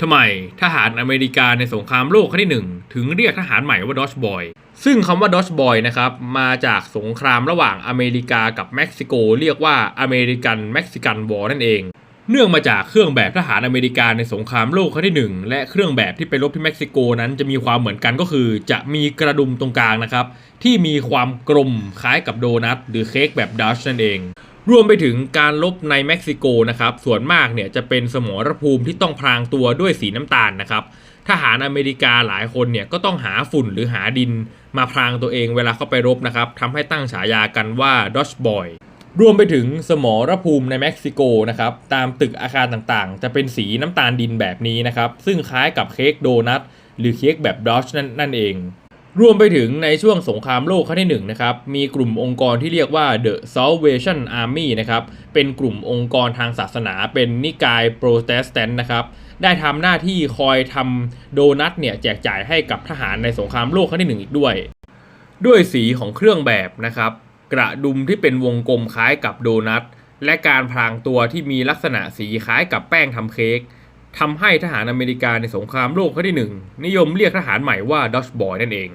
ทำไมทหารอเมริกาในสงครามโลกครั้งที่หนึ่งถึงเรียกทหารใหม่ว่าดอชบอยซึ่งคำว่าดอชบอยนะครับมาจากสงครามระหว่างอเมริกากับเม็กซิโก เรียกว่าอเมริกันเม็กซิกันวอร์นั่นเอง เนื่องมาจากเครื่องแบบทหารอเมริกาในสงครามโลกครั้งที่หนึ่งและเครื่องแบบที่ไปรบที่เม็กซิโกนั้นจะมีความเหมือนกันก็คือ จะมีกระดุมตรงกลางนะครับที่มีความกลมคล้ายกับโดนัทหรือเค้กแบบดัชนั่นเอง รวมไปถึงการลบในเม็กซิโกนะครับ ส่วนมากเนี่ยจะเป็นสมรภูมิที่ต้องพรางตัวด้วยสีน้ำตาลนะครับทหารอเมริกาหลายคนเนี่ยก็ต้องหาฝุ่นหรือหาดินมาพรางตัวเองเวลาเข้าไปรบนะครับทำให้ตั้งฉายากันว่าดอชบอยรวมไปถึงสมรภูมิในเม็กซิโกนะครับตามตึกอาคารต่างๆ จะเป็นสีน้ำตาลดินแบบนี้นะครับ ซึ่งคล้ายกับเค้กโดนัทหรือเค้กแบบดอชนั่นนั่นเอง รวมไปถึงในช่วงสงครามโลกครั้งที่หนึ่งนะครับ มีกลุ่มองค์กรที่เรียกว่า The Salvation Army นะครับ เป็นกลุ่มองค์กรทางศาสนา เป็นนิกายโปรเตสแตนต์นะครับ ได้ทำหน้าที่คอยทำโดนัทเนี่ยแจกจ่ายให้กับทหารในสงครามโลกครั้งที่หนึ่งอีกด้วย ด้วยสีของเครื่องแบบนะครับ กระดุมที่เป็นวงกลมคล้ายกับโดนัท และการพรางตัวที่มีลักษณะสีคล้ายกับแป้งทำเค้กทำให้ทหารอเมริกาในสงครามโลกครั้งที่หนึ่งนิยมเรียกทหารใหม่ว่าดอชบอยนั่นเอง